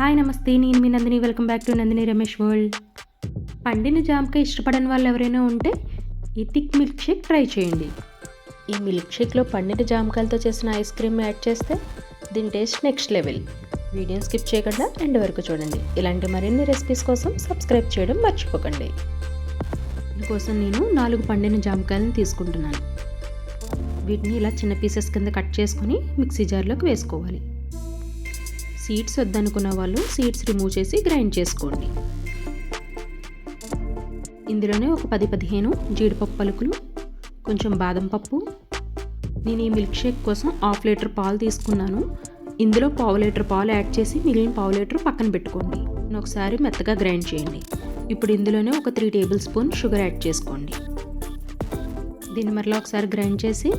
Hi నమస్తే నేను మీ Nandini. Welcome back to Nandini Ramesh world. పండిన జామకాయ ఇష్టపడని వాళ్ళు ఎవరైనా ఉంటే ఈ థిక్ మిల్క్ షేక్ ట్రై చేయండి. ఈ మిల్క్ షేక్లో పండిన జామకాయలతో చేసిన ఐస్ క్రీమ్ యాడ్ చేస్తే దీని టేస్ట్ నెక్స్ట్ లెవెల్. వీడియోని స్కిప్ చేయకుండా ఎండ్ వరకు చూడండి. ఇలాంటి మరిన్ని రెసిపీస్ కోసం సబ్స్క్రైబ్ చేయడం మర్చిపోకండి. దీనికోసం నేను నాలుగు పండిన జామకాయలను తీసుకుంటున్నాను. వీటిని ఇలా చిన్న పీసెస్ కింద కట్ చేసుకొని మిక్సీ జార్లోకి వేసుకోవాలి. సీడ్స్ వద్దనుకున్న వాళ్ళు సీడ్స్ రిమూవ్ చేసి గ్రైండ్ చేసుకోండి. ఇందులోనే ఒక పది పదిహేను జీడిపప్పు పలుకులు కొంచెం బాదం పప్పు నేను ఈ మిల్క్ షేక్ కోసం హాఫ్ లీటర్ పాలు తీసుకున్నాను. ఇందులో పావు లీటర్ పాలు యాడ్ చేసి మిగిలిన పావు లీటర్ పక్కన పెట్టుకోండి. ఒకసారి మెత్తగా గ్రైండ్ చేయండి. ఇప్పుడు ఇందులోనే ఒక three tablespoon sugar add చేసుకోండి. దీన్ని మరలా ఒకసారి గ్రైండ్ చేసి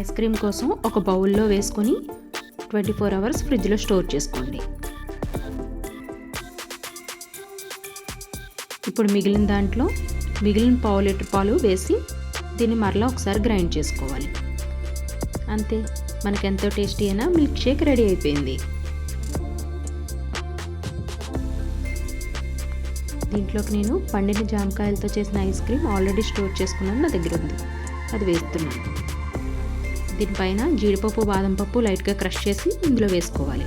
ఐస్ క్రీమ్ కోసం ఒక బౌల్లో వేసుకొని ట్వంటీ ఫోర్ అవర్స్ ఫ్రిడ్జ్లో స్టోర్ చేసుకోండి. ఇప్పుడు మిగిలిన దాంట్లో మిగిలిన పావు లీటర్ పాలు వేసి దీన్ని మరలా ఒకసారి గ్రైండ్ చేసుకోవాలి. అంతే మనకి ఎంతో టేస్టీ అయినా మిల్క్ షేక్ రెడీ అయిపోయింది. దీంట్లోకి నేను పండిన జామకాయలతో చేసిన ఐస్ క్రీమ్ ఆల్రెడీ స్టోర్ చేసుకున్నాను నా దగ్గర ఉంది. అది వేస్తున్నాను. దీనిపైన జీడిపప్పు బాదం పప్పు లైట్గా క్రష్ చేసి ఇందులో వేసుకోవాలి.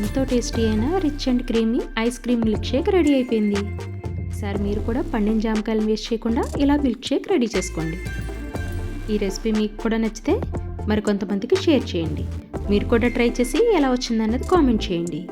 ఎంతో టేస్టీ అయిన rich and creamy ice cream milkshake ready అయిపోయింది. సార్ మీరు కూడా పండిన జామకాయలు వేస్ట్ చేయకుండా ఇలా మిల్క్ షేక్ రెడీ చేసుకోండి. ఈ రెసిపీ మీకు కూడా నచ్చితే మరి కొంతమందికి షేర్ చేయండి. మీరు కూడా ట్రై చేసి ఎలా వచ్చిందన్నది కామెంట్ చేయండి.